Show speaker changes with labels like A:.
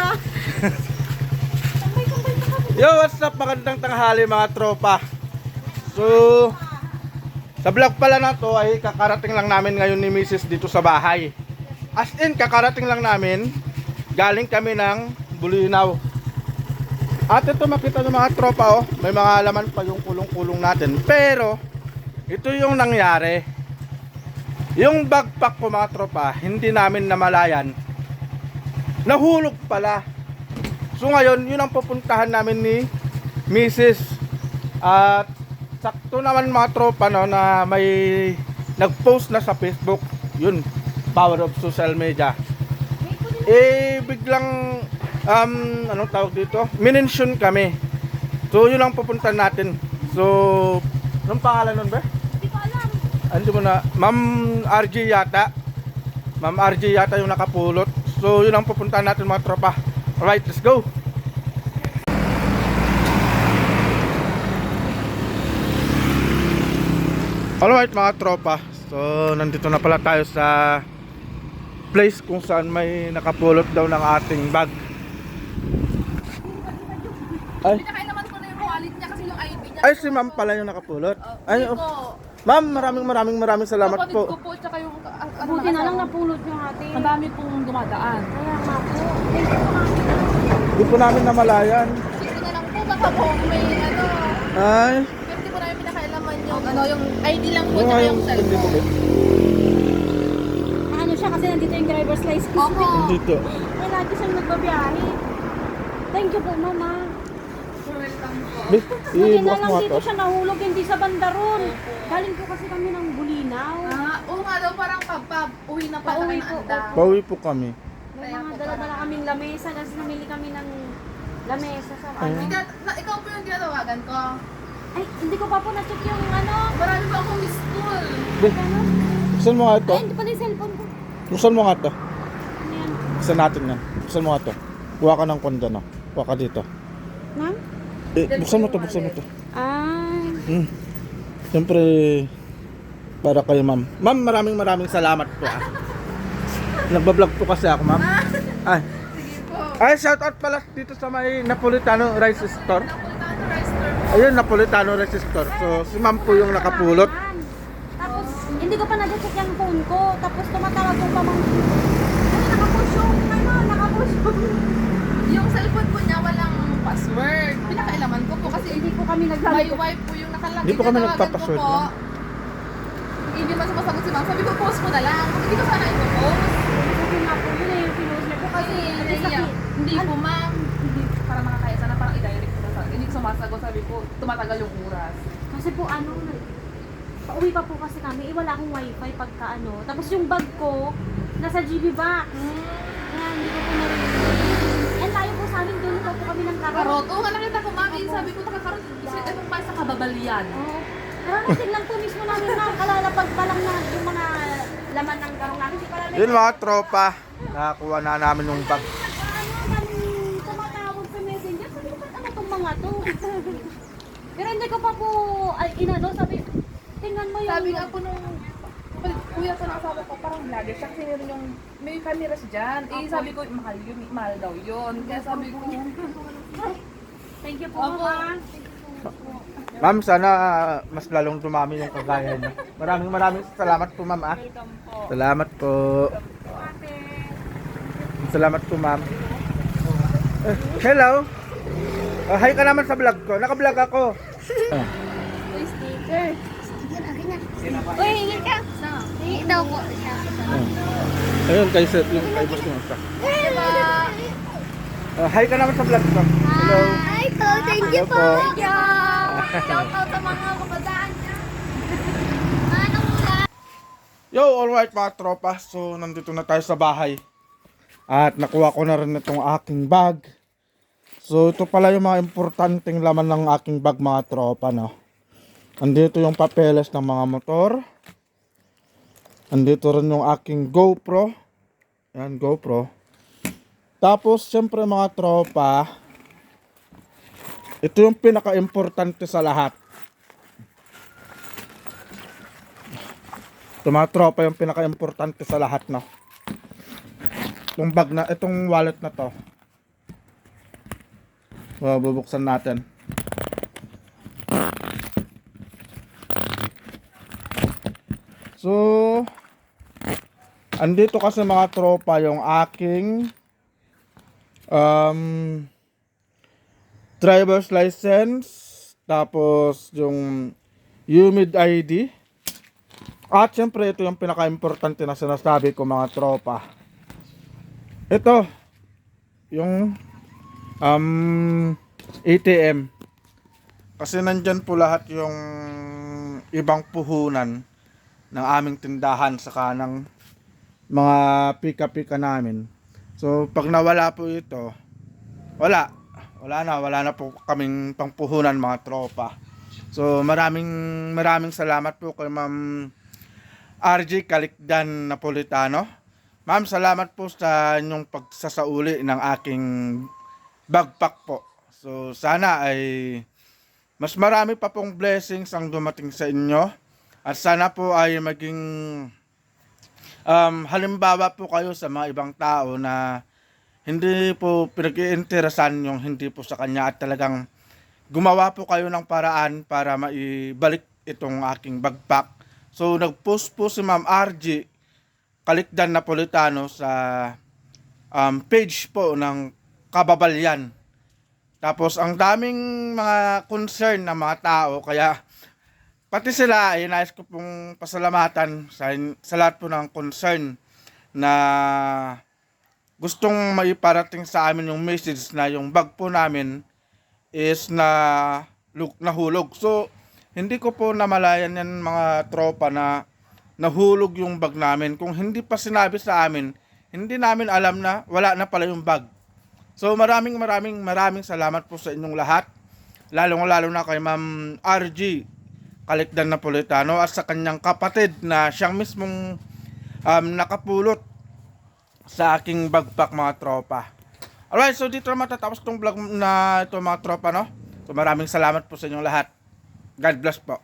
A: isa.
B: Yo, what's up? Magandang tanghali mga tropa. So, sa vlog pala na to ay kakarating lang namin ngayon ni Mrs. dito sa bahay. As in, kakarating lang namin. Galing kami ng Bulinaw. At ito makita ng mga tropa oh, may mga laman pa yung kulong-kulong natin. Pero, ito yung nangyari. Yung backpack ko mga tropa, hindi namin namalayan. Nahulog pala. So ngayon, yun ang pupuntahan namin ni Mrs. At sakto naman mga tropa no, na may nag-post na sa Facebook. Yun, power of social media. Eh, biglang, um, anong tawag dito? Minention kami. So, yun ang pupuntahan natin. So, anong pangalan nun ba?
A: Hindi ko alam.
B: Ano mo na? Ma'am RJ yata. Ma'am RJ yata yung nakapulot. So, yun ang pupuntahan natin mga tropa. Alright, let's go! Alright mga tropa. So, nandito na pala tayo sa place kung saan may nakapulot daw ng ating bag. Ay, ay si ma'am pala yung nakapulot. Ay,
A: Hindi
B: oh. ma'am, maraming maraming maraming salamat po.
C: Buti na lang napulot yung ating.
A: Ang dami pong dumadaan.
C: Kaya nga po. Thank you po.
B: Hindi po namin namalayan.
A: Sige na lang po, baka po may ano...
B: Ay,
A: Pero hindi ko namin pinakailaman yung ano, yung ID lang po,
B: yung
A: tsaka
B: yung
A: yung
B: hindi
A: cellphone.
B: po.
C: Ano siya kasi nandito yung driver's license.
A: Opo.
B: Dito.
C: Ay, lagi siyang nagbabiyahe. Thank you po, mama.
B: Di,
C: Buti na
B: ibukas
C: lang
B: mo nga
C: dito
B: to.
C: siya nahulog, hindi sa bandaron. Galing po kasi kami ng Bulinaw.
A: Ah, oo nga daw, parang pagpa-uwi na pala
C: Pauwi po,
A: ng anda.
B: Pauwi po kami.
C: May
A: Kaya
C: mga
A: po
C: dala-dala kaming lamesa kasi namili kami ng lamesa sa ano.
A: Hindi, na, ikaw po yung tinatawagan ko.
C: Ay, hindi ko pa po na-check yung ano.
A: Marami pa akong miss call.
B: Di,
C: Ano?
B: buksan mo nga ito.
C: Ay, hindi pala yung cellphone ko.
B: Buksan mo nga ito.
C: Ano yan?
B: Buksan natin yan. Buksan mo nga ito. Kuha ka ng kondo na. Kuha ka dito.
C: Ma'am?
B: Eh, buksan mo to, buksan mo to.
C: Ay.
B: Hmm. Siyempre, para kayo ma'am. Ma'am, maraming maraming salamat po ah. Nagbablog po kasi ako ma'am. Ay,
A: Sige po.
B: ay shout out pala dito sa may Napolitano Rice Store. Ayun, Napolitano Rice Store. So, si ma'am po yung nakapulot.
C: Tapos, hindi ko pa na-check yung phone ko. Tapos, tumatawag ko pa mga... Nakapush yung... Ano, nakapush yung...
A: Yung cellphone po niya password. Pinakailaman ko po kasi
C: Hindi ko kami
A: may
C: naglalagay.
A: wife po yung nakalagay.
B: Hindi po kami nagpapassword
A: po.
B: lang.
A: Hindi man sumasagot si ma'am. Sabi ko, post ko na lang. Hindi ko sana i-post.
C: Sabi nga po yun eh, yung pinost niya po kasi...
A: Kasi,
C: Kasi,
A: hindi po ma'am. Hindi, para makakaya sana parang i-direct ko na sa Hindi ko sumasagot. Sabi ko, tumatagal yung oras.
C: kasi po ano, pauwi pa po kasi kami, eh wala akong wifi pagka ano. Tapos yung bag ko, nasa GB box. Kaya hindi ko po narinig. And tayo po sa amin, doon po kami ng karot.
A: Karot. Oo nga nakita ko ma'am. Eh, Sabi ko, nakakarot. Kasi itong pa sa kababalian.
C: Oo. Kararating lang po mismo namin na kalalapag pa lang na yung mga laman ng karong namin. Hindi pala
B: Yun mga tropa. Nakakuha na namin yung bag.
C: Ano, tumatawag sa messenger. Sabi ko, ba't ano tong mga to? Pero hindi ko pa po, ay, inano, sabi, tingnan mo yung...
A: Sabi nga po nung kuya ko na asawa ko, parang vlogger siya kasi meron yung may cameras dyan. Eh, sabi ko, mahal yun, mahal daw yun. Kaya sabi ko,
C: Thank you po,
A: Opo.
B: Ma'am, sana mas lalong dumami yung kagaya niyo. Maraming maraming salamat po ma'am ah.
A: welcome po.
B: Salamat po.
C: Ate.
B: Salamat po ma'am. Eh, hello. Oh, hi ka naman sa vlog ko. Naka-vlog ako. Ah.
A: Uy, sticker.
C: Uy, hingi ka. Hingi daw po siya.
B: Oh. Ayun, kay Seth, yung kay Boss yung isa.
A: Diba?
B: Oh, hi ka naman sa vlog ko. Hello.
C: Hi po, thank
B: you po.
A: Shout out sa mga kabataan.
B: Yo, alright mga tropa. So, nandito na tayo sa bahay. At nakuha ko na rin itong aking bag. So, ito pala yung mga importanteng laman ng aking bag mga tropa, no? Andito yung papeles ng mga motor. Andito rin yung aking GoPro. Yan, GoPro. Tapos, syempre mga tropa, ito yung pinaka-importante sa lahat. Ito mga tropa yung pinaka-importante sa lahat, no? Itong bag na, itong wallet na to. So, bubuksan natin. So, andito kasi mga tropa yung aking um, driver's license, tapos yung UMID ID, at syempre ito yung pinaka-importante na sinasabi ko mga tropa. Ito, yung um, ATM. Kasi nandyan po lahat yung ibang puhunan ng aming tindahan saka ng mga pika-pika namin. So, pag nawala po ito, wala. Wala na, wala na po kaming pangpuhunan mga tropa. So, maraming maraming salamat po kay Ma'am RJ Kalikdan Napolitano. Ma'am, salamat po sa inyong pagsasauli ng aking bagpak po. So, sana ay mas marami pa pong blessings ang dumating sa inyo. At sana po ay maging um, halimbawa po kayo sa mga ibang tao na hindi po pinag-iinteresan yung hindi po sa kanya at talagang gumawa po kayo ng paraan para maibalik itong aking bagpak. So nag-post po si Ma'am RG Kalikdan Napolitano sa um, page po ng Kababalyan. Tapos ang daming mga concern ng mga tao kaya pati sila ay nais ko pong pasalamatan sa, sa lahat po ng concern na gustong maiparating sa amin yung message na yung bag po namin is na lu- nahulog. So, hindi ko po namalayan yan mga tropa na nahulog yung bag namin. Kung hindi pa sinabi sa amin, hindi namin alam na wala na pala yung bag. So, maraming maraming maraming salamat po sa inyong lahat. Lalong lalo na kay Ma'am RG Kalikdan Napolitano at sa kanyang kapatid na siyang mismong um, nakapulot sa aking bagpak mga tropa. Alright, so dito na matatapos tong vlog na ito mga tropa, no? So maraming salamat po sa inyong lahat. God bless po.